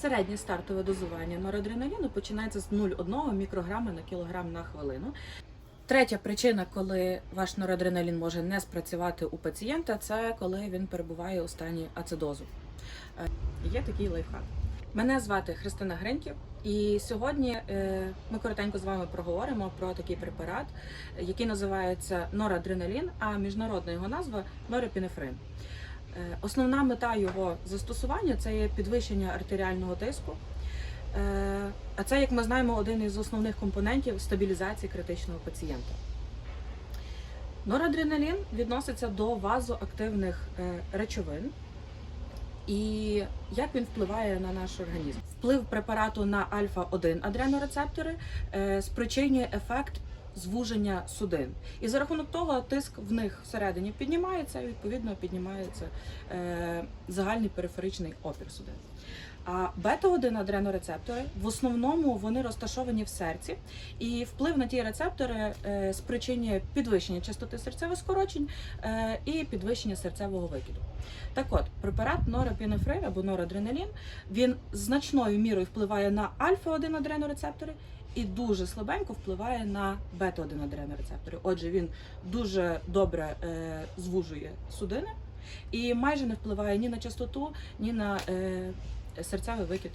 Середнє стартове дозування норадреналіну починається з 0,1 мікрограма на кілограм на хвилину. Третя причина, коли ваш норадреналін може не спрацювати у пацієнта, це коли він перебуває у стані ацидозу. Е, Є такий лайфхак. Мене звати Христина Гриньків, і сьогодні е, ми коротенько з вами проговоримо про такий препарат, який називається норадреналін, а міжнародна його назва норепінефрин. Е, Основна мета його застосування це є підвищення артеріального тиску. Е, А це, як ми знаємо, один із основних компонентів стабілізації критичного пацієнта. Норадреналін відноситься до вазоактивних е, речовин. І як він впливає на наш організм? Вплив препарату на альфа-1 адренорецептори спричинює ефект звуження судин. І за рахунок того тиск в них всередині піднімається, і відповідно піднімається е, загальний периферичний опір судин. А бета-1 адренорецептори в основному вони розташовані в серці, і вплив на ті рецептори е, спричинює підвищення частоти серцевих скорочень е, і підвищення серцевого викиду. Так от, препарат норепінефрин або норадреналін він значною мірою впливає на альфа-1 адренорецептори і дуже слабенько впливає на бета-1 адренорецептори. Отже, він дуже добре е, звужує судини і майже не впливає ні на частоту, ні на е, серцевий викид.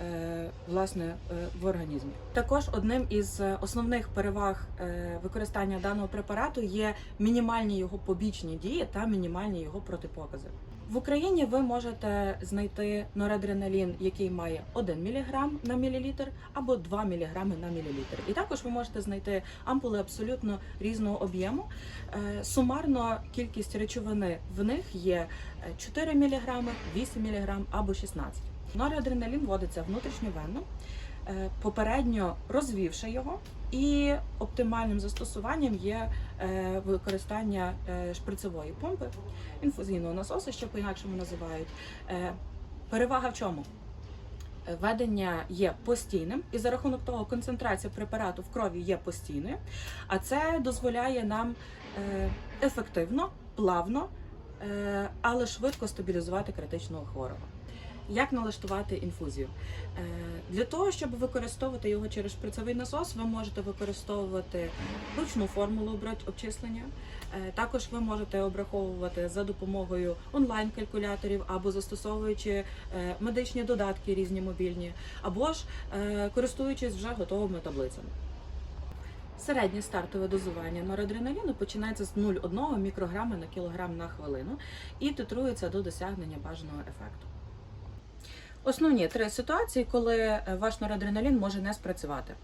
Е, Власне, е, в організмі також одним із е, основних переваг використання даного препарату є мінімальні його побічні дії та мінімальні його протипокази. В Україні ви можете знайти норадреналін, який має 1 мг на мілілітр або 2 мг на мілілітр. І також ви можете знайти ампули абсолютно різного об'єму. Сумарно кількість речовини в них є е, 4 мг, 8 мг або 16. Норадреналін вводиться внутрішньовенно, е, попередньо розвівши його, і оптимальним застосуванням є е, використання е, шприцевої помпи, інфузійного насосу, що по-інакшому називають. Перевага в чому? Ведення є постійним, і за рахунок того концентрація препарату в крові є постійною, а це дозволяє нам ефективно, плавно, але швидко стабілізувати критичного хворого. Як налаштувати інфузію? Е, Для того, щоб використовувати його через шприцевий насос, ви можете використовувати ручну формулу обчислення. Е, Також ви можете обраховувати за допомогою онлайн-калькуляторів або застосовуючи е, медичні додатки різні мобільні, або ж користуючись вже готовими таблицями. Середнє стартове дозування норадреналіну починається з 0,1 мікрограма на кілограм на хвилину і титрується до досягнення бажаного ефекту. Основні три ситуації, коли е, ваш норадреналін може не спрацювати.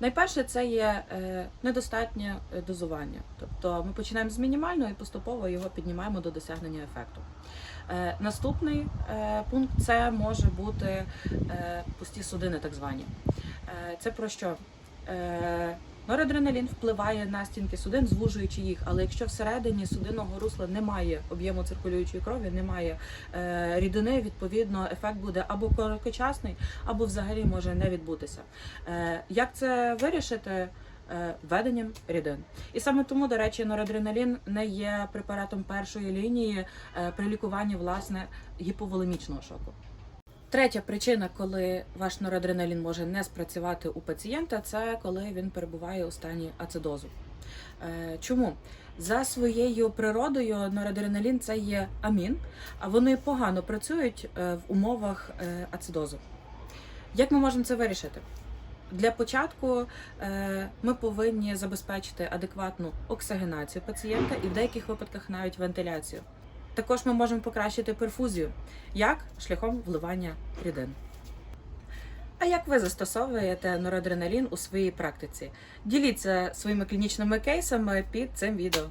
Найперше це є е, недостатнє дозування. Тобто ми починаємо з мінімального і поступово його піднімаємо до досягнення ефекту. Е, Наступний пункт це може бути пусті судини, так звані. Це про що? Е, Норадреналін впливає на стінки судин, звужуючи їх. Але якщо всередині судинного русла немає об'єму циркулюючої крові, немає е, рідини, відповідно, ефект буде або короткочасний, або взагалі може не відбутися. Е, як це вирішити? Е, Введенням рідин. І саме тому, до речі, норадреналін не є препаратом першої лінії е, при лікуванні власне гіповолемічного шоку. Третя причина, коли ваш норадреналін може не спрацювати у пацієнта, це коли він перебуває у стані ацидозу. Е, Чому? За своєю природою норадреналін це є амін, а вони погано працюють е, в умовах е, ацидозу. Як ми можемо це вирішити? Для початку ми повинні забезпечити адекватну оксигенацію пацієнта і в деяких випадках навіть вентиляцію. Також ми можемо покращити перфузію, як шляхом вливання рідин. А як ви застосовуєте норадреналін у своїй практиці? Діліться своїми клінічними кейсами під цим відео.